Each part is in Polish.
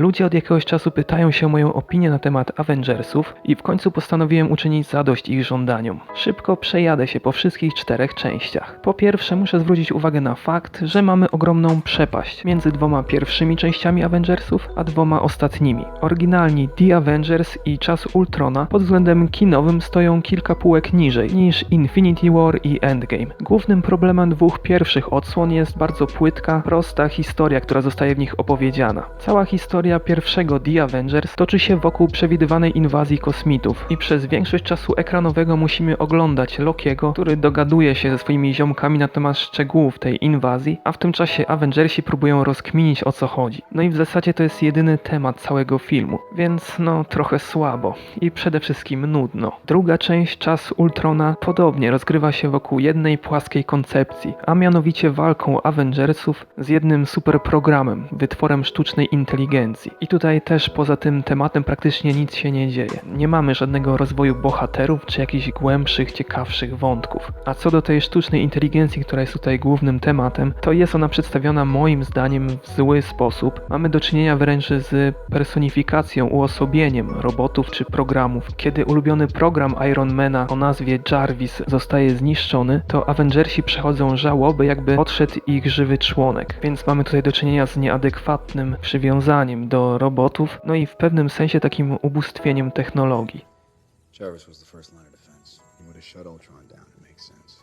Ludzie od jakiegoś czasu pytają się o moją opinię na temat Avengersów i w końcu postanowiłem uczynić zadość ich żądaniom. Szybko przejadę się po wszystkich czterech częściach. Po pierwsze muszę zwrócić uwagę na fakt, że mamy ogromną przepaść między dwoma pierwszymi częściami Avengersów, a dwoma ostatnimi. Oryginalni The Avengers i Czas Ultrona pod względem kinowym stoją kilka półek niżej niż Infinity War i Endgame. Głównym problemem dwóch pierwszych odsłon jest bardzo płytka, prosta historia, która zostaje w nich opowiedziana. Cała historia pierwszego The Avengers toczy się wokół przewidywanej inwazji kosmitów i przez większość czasu ekranowego musimy oglądać Lokiego, który dogaduje się ze swoimi ziomkami na temat szczegółów tej inwazji, a w tym czasie Avengersi próbują rozkminić o co chodzi. No i w zasadzie to jest jedyny temat całego filmu, więc no trochę słabo i przede wszystkim nudno. Druga część, Czas Ultrona, podobnie rozgrywa się wokół jednej płaskiej koncepcji, a mianowicie walką Avengersów z jednym superprogramem, wytworem sztucznej inteligencji. I tutaj też poza tym tematem praktycznie nic się nie dzieje. Nie mamy żadnego rozwoju bohaterów czy jakichś głębszych, ciekawszych wątków. A co do tej sztucznej inteligencji, która jest tutaj głównym tematem, to jest ona przedstawiona moim zdaniem w zły sposób. Mamy do czynienia wręcz z personifikacją, uosobieniem robotów czy programów. Kiedy ulubiony program Ironmana o nazwie Jarvis zostaje zniszczony, to Avengersi przechodzą żałoby, jakby odszedł ich żywy członek. Więc mamy tutaj do czynienia z nieadekwatnym przywiązaniem do robotów, no i w pewnym sensie takim ubóstwieniem technologii.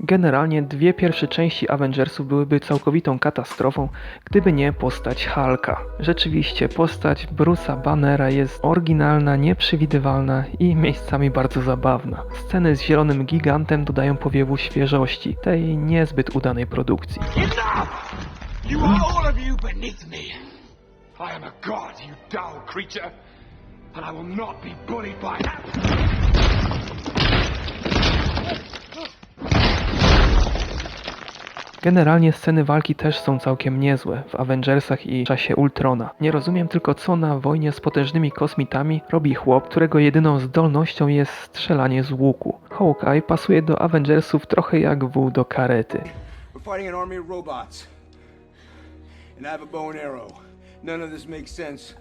Generalnie dwie pierwsze części Avengersów byłyby całkowitą katastrofą, gdyby nie postać Hulka. Rzeczywiście, postać Bruce'a Bannera jest oryginalna, nieprzewidywalna i miejscami bardzo zabawna. Sceny z zielonym gigantem dodają powiewu świeżości tej niezbyt udanej produkcji. You are all of you beneath me. I am a god, you dull creature, and I will not be bullied by that. Generalnie sceny walki też są całkiem niezłe w Avengersach i czasie Ultrona. Nie rozumiem tylko co na wojnie z potężnymi kosmitami robi chłop, którego jedyną zdolnością jest strzelanie z łuku. Hawkeye pasuje do Avengersów trochę jak wół do karety. We're fighting an army of robots. And I have a bow and arrow.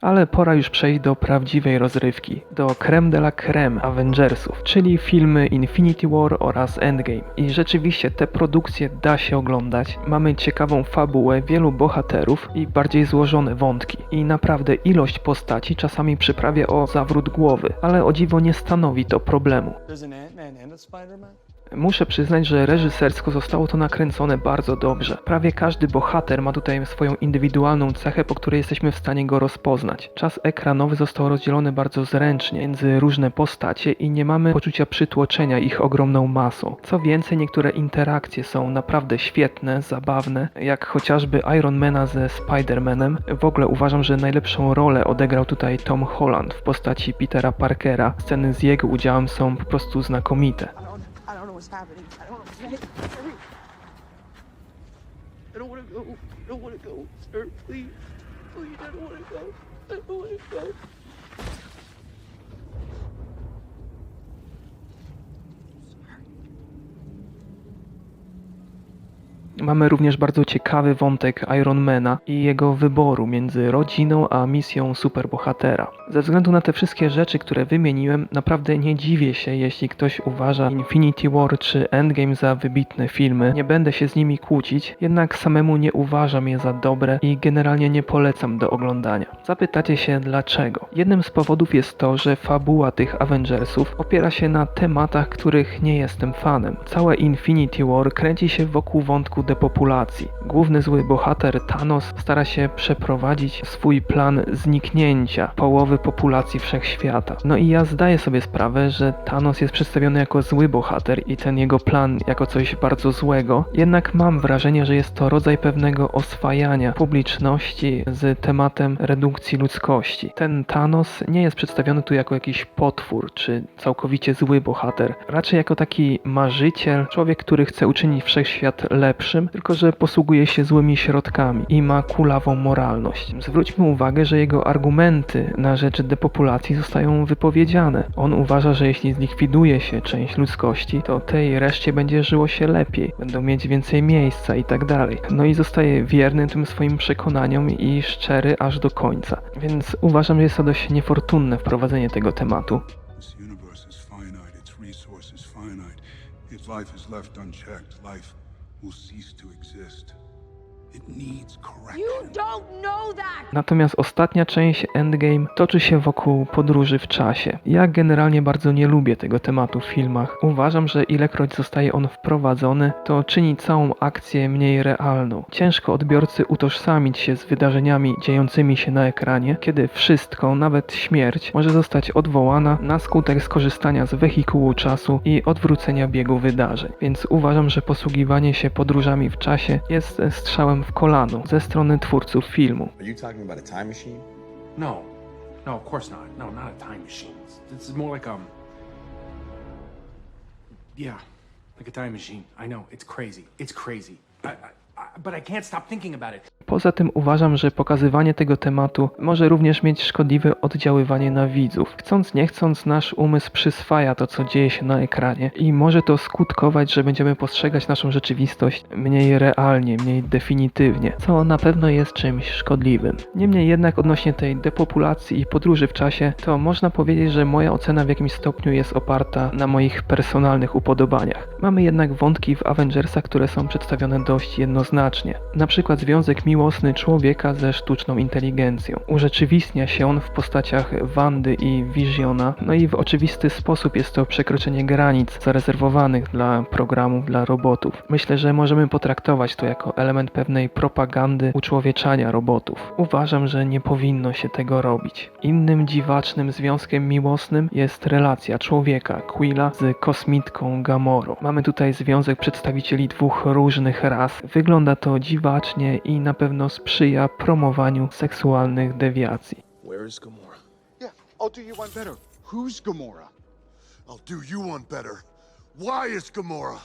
Ale pora już przejść do prawdziwej rozrywki, do creme de la creme Avengersów, czyli filmy Infinity War oraz Endgame. I rzeczywiście te produkcje da się oglądać. Mamy ciekawą fabułę, wielu bohaterów i bardziej złożone wątki. I naprawdę ilość postaci czasami przyprawia o zawrót głowy, ale o dziwo nie stanowi to problemu. Muszę przyznać, że reżysersko zostało to nakręcone bardzo dobrze. Prawie każdy bohater ma tutaj swoją indywidualną cechę, po której jesteśmy w stanie go rozpoznać. Czas ekranowy został rozdzielony bardzo zręcznie między różne postacie i nie mamy poczucia przytłoczenia ich ogromną masą. Co więcej, niektóre interakcje są naprawdę świetne, zabawne, jak chociażby Ironmana ze Spider-Manem. W ogóle uważam, że najlepszą rolę odegrał tutaj Tom Holland w postaci Petera Parkera. Sceny z jego udziałem są po prostu znakomite. Happening. I don't know. Hurry. I don't want to go. I don't want to go, sir. Please. Please, I don't want to go. I don't want to go. Mamy również bardzo ciekawy wątek Ironmana i jego wyboru między rodziną a misją superbohatera. Ze względu na te wszystkie rzeczy, które wymieniłem, naprawdę nie dziwię się, jeśli ktoś uważa Infinity War czy Endgame za wybitne filmy. Nie będę się z nimi kłócić, jednak samemu nie uważam je za dobre i generalnie nie polecam do oglądania. Zapytacie się dlaczego? Jednym z powodów jest to, że fabuła tych Avengersów opiera się na tematach, których nie jestem fanem. Całe Infinity War kręci się wokół wątku depopulacji. Główny zły bohater Thanos stara się przeprowadzić swój plan zniknięcia połowy populacji wszechświata. No i ja zdaję sobie sprawę, że Thanos jest przedstawiony jako zły bohater i ten jego plan jako coś bardzo złego, jednak mam wrażenie, że jest to rodzaj pewnego oswajania publiczności z tematem redukcji ludzkości. Ten Thanos nie jest przedstawiony tu jako jakiś potwór czy całkowicie zły bohater, raczej jako taki marzyciel, człowiek, który chce uczynić wszechświat lepszym, tylko że posługuje się złymi środkami i ma kulawą moralność. Zwróćmy uwagę, że jego argumenty na rzecz depopulacji zostają wypowiedziane. On uważa, że jeśli zlikwiduje się część ludzkości, to tej reszcie będzie żyło się lepiej, będą mieć więcej miejsca i tak dalej. No i zostaje wierny tym swoim przekonaniom i szczery aż do końca. Więc uważam, że jest to dość niefortunne wprowadzenie tego tematu. Life is left unchecked, life will cease to exist. Natomiast ostatnia część Endgame toczy się wokół podróży w czasie. Ja generalnie bardzo nie lubię tego tematu w filmach. Uważam, że ilekroć zostaje on wprowadzony, to czyni całą akcję mniej realną. Ciężko odbiorcy utożsamić się z wydarzeniami dziejącymi się na ekranie, kiedy wszystko, nawet śmierć, może zostać odwołana na skutek skorzystania z wehikułu czasu i odwrócenia biegu wydarzeń. Więc uważam, że posługiwanie się podróżami w czasie jest strzałem w kolano ze strony twórców filmu. Are you talking about a time machine? No. No, of course not. No, not a time machine. This is more like um. Yeah, like a time machine. I know it's crazy. It's crazy. I, I, Poza tym uważam, że pokazywanie tego tematu może również mieć szkodliwe oddziaływanie na widzów. Chcąc nie chcąc, nasz umysł przyswaja to, co dzieje się na ekranie i może to skutkować, że będziemy postrzegać naszą rzeczywistość mniej realnie, mniej definitywnie, co na pewno jest czymś szkodliwym. Niemniej jednak odnośnie tej depopulacji i podróży w czasie, to można powiedzieć, że moja ocena w jakimś stopniu jest oparta na moich personalnych upodobaniach. Mamy jednak wątki w Avengersach, które są przedstawione dość jednoznacznie. Na przykład związek miłosny człowieka ze sztuczną inteligencją. Urzeczywistnia się on w postaciach Wandy i Visiona, no i w oczywisty sposób jest to przekroczenie granic zarezerwowanych dla programów dla robotów. Myślę, że możemy potraktować to jako element pewnej propagandy uczłowieczania robotów. Uważam, że nie powinno się tego robić. Innym dziwacznym związkiem miłosnym jest relacja człowieka, Quilla, z kosmitką Gamorą. Mamy tutaj związek przedstawicieli dwóch różnych ras. Wygląda to dziwacznie i na pewno sprzyja promowaniu seksualnych dewiacji. Where is Gamora? Yeah, I'll do you one better. Who's Gamora? I'll do you one better.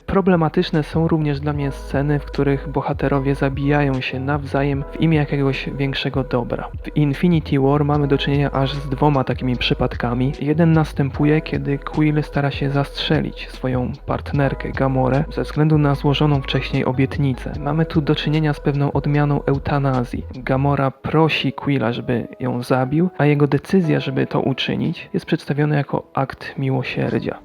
Problematyczne są również dla mnie sceny, w których bohaterowie zabijają się nawzajem w imię jakiegoś większego dobra. W Infinity War mamy do czynienia aż z dwoma takimi przypadkami. Jeden następuje, kiedy Quill stara się zastrzelić swoją partnerkę Gamorę ze względu na złożoną wcześniej obietnicę. Mamy tu do czynienia z pewną odmianą eutanazji. Gamora prosi Quilla, żeby ją zabił, a jego decyzja, żeby to uczynić, jest przedstawiona jako akt miłosierdzia.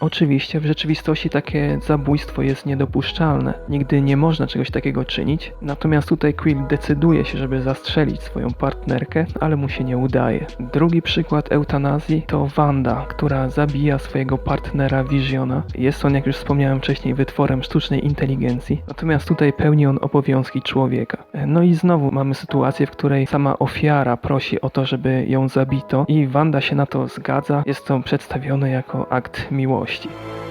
Oczywiście w rzeczywistości takie zabójstwo jest niedopuszczalne. Nigdy nie można czegoś takiego czynić. Natomiast tutaj Quill decyduje się, żeby zastrzelić swoją partnerkę, ale mu się nie udaje. Drugi przykład eutanazji to Wanda, która zabija swojego partnera Visiona. Jest on, jak już wspomniałem wcześniej, wytworem sztucznej inteligencji. Natomiast tutaj pełni on obowiązki człowieka. No i znowu mamy sytuację, w której sama ofiara prosi o to, żeby ją zabito i Wanda się na to zgadza. Jest to przedstawione jako akt miłości. wolności.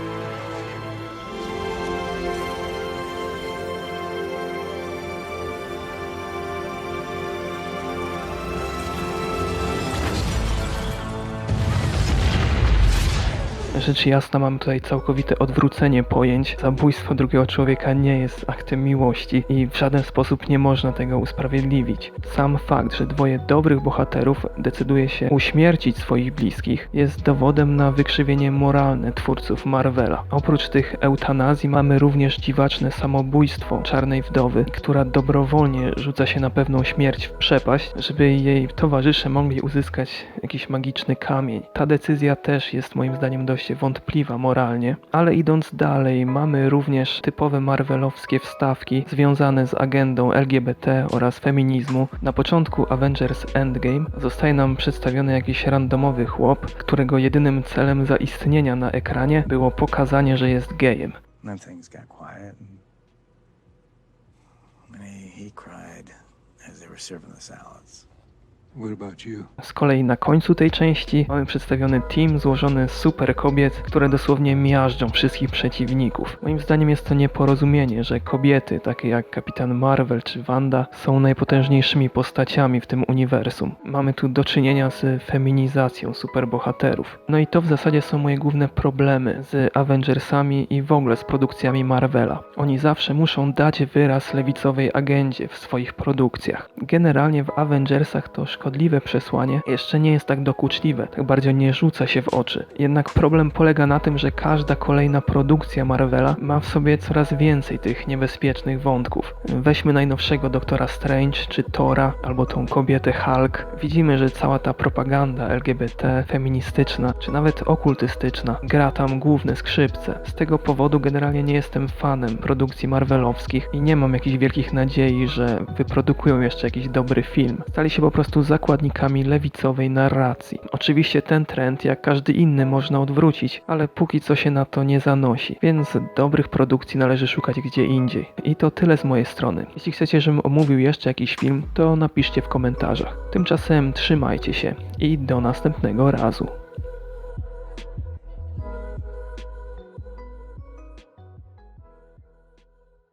Rzecz jasna, mamy tutaj całkowite odwrócenie pojęć. Zabójstwo drugiego człowieka nie jest aktem miłości i w żaden sposób nie można tego usprawiedliwić. Sam fakt, że dwoje dobrych bohaterów decyduje się uśmiercić swoich bliskich, jest dowodem na wykrzywienie moralne twórców Marvela. Oprócz tych eutanazji mamy również dziwaczne samobójstwo czarnej wdowy, która dobrowolnie rzuca się na pewną śmierć w przepaść, żeby jej towarzysze mogli uzyskać jakiś magiczny kamień. Ta decyzja też jest moim zdaniem dość wątpliwa moralnie, ale idąc dalej, mamy również typowe marvelowskie wstawki związane z agendą LGBT oraz feminizmu. Na początku Avengers Endgame zostaje nam przedstawiony jakiś randomowy chłop, którego jedynym celem zaistnienia na ekranie było pokazanie, że jest gejem. Serving the salads. Z kolei na końcu tej części mamy przedstawiony team złożony z super kobiet, które dosłownie miażdżą wszystkich przeciwników. Moim zdaniem jest to nieporozumienie, że kobiety, takie jak Kapitan Marvel czy Wanda, są najpotężniejszymi postaciami w tym uniwersum. Mamy tu do czynienia z feminizacją superbohaterów. No i to w zasadzie są moje główne problemy z Avengersami i w ogóle z produkcjami Marvela. Oni zawsze muszą dać wyraz lewicowej agendzie w swoich produkcjach. Generalnie w Avengersach to szkodliwe przesłanie jeszcze nie jest tak dokuczliwe, tak bardzo nie rzuca się w oczy. Jednak problem polega na tym, że każda kolejna produkcja Marvela ma w sobie coraz więcej tych niebezpiecznych wątków. Weźmy najnowszego Doktora Strange czy Tora, albo tą kobietę Hulk. Widzimy, że cała ta propaganda LGBT, feministyczna, czy nawet okultystyczna gra tam główne skrzypce. Z tego powodu generalnie nie jestem fanem produkcji marvelowskich i nie mam jakichś wielkich nadziei, że wyprodukują jeszcze jakiś dobry film. Stali się po prostu zakładnikami lewicowej narracji. Oczywiście ten trend, jak każdy inny, można odwrócić, ale póki co się na to nie zanosi, więc dobrych produkcji należy szukać gdzie indziej. I to tyle z mojej strony. Jeśli chcecie, żebym omówił jeszcze jakiś film, to napiszcie w komentarzach. Tymczasem trzymajcie się i do następnego razu.